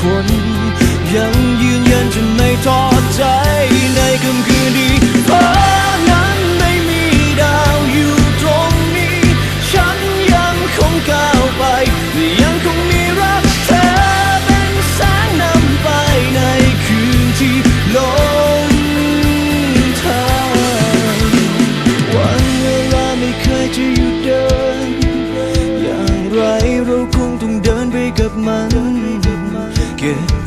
คน ยังยืนยันจะไม่ท้อใจในค่ำคืนดีเพราะนั้นไม่มีดาวอยู่ตรงนี้ ฉันยังคงก้าวไป ยังคงมีรักเธอเป็นแสงนำไปในคืนที่โลก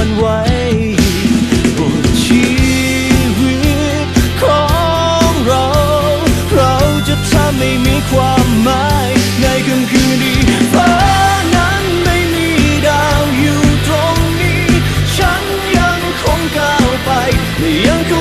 า yang.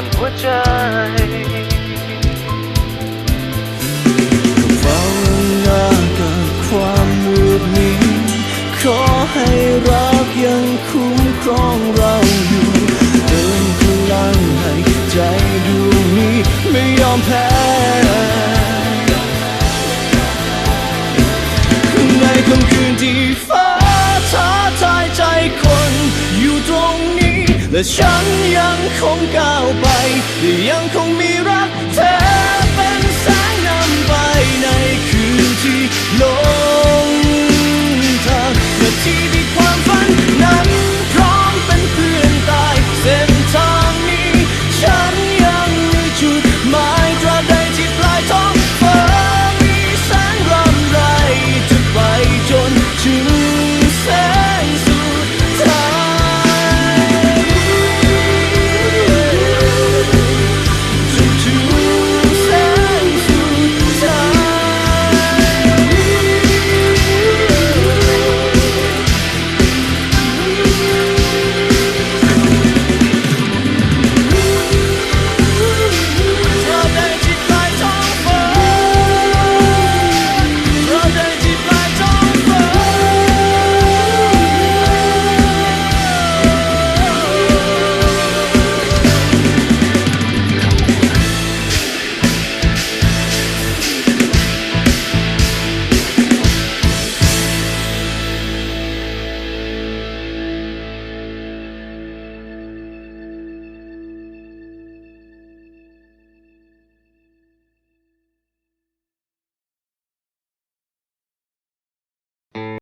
อนหัวใจเฝ้าหน้ากับความมืดมิดขอให้รักยังคุ้มครองเราอยู่ เดินพลังให้ใจดูนี้ไม่ยอมแพ้ และฉันยังคงก้าวไปและยังคงมี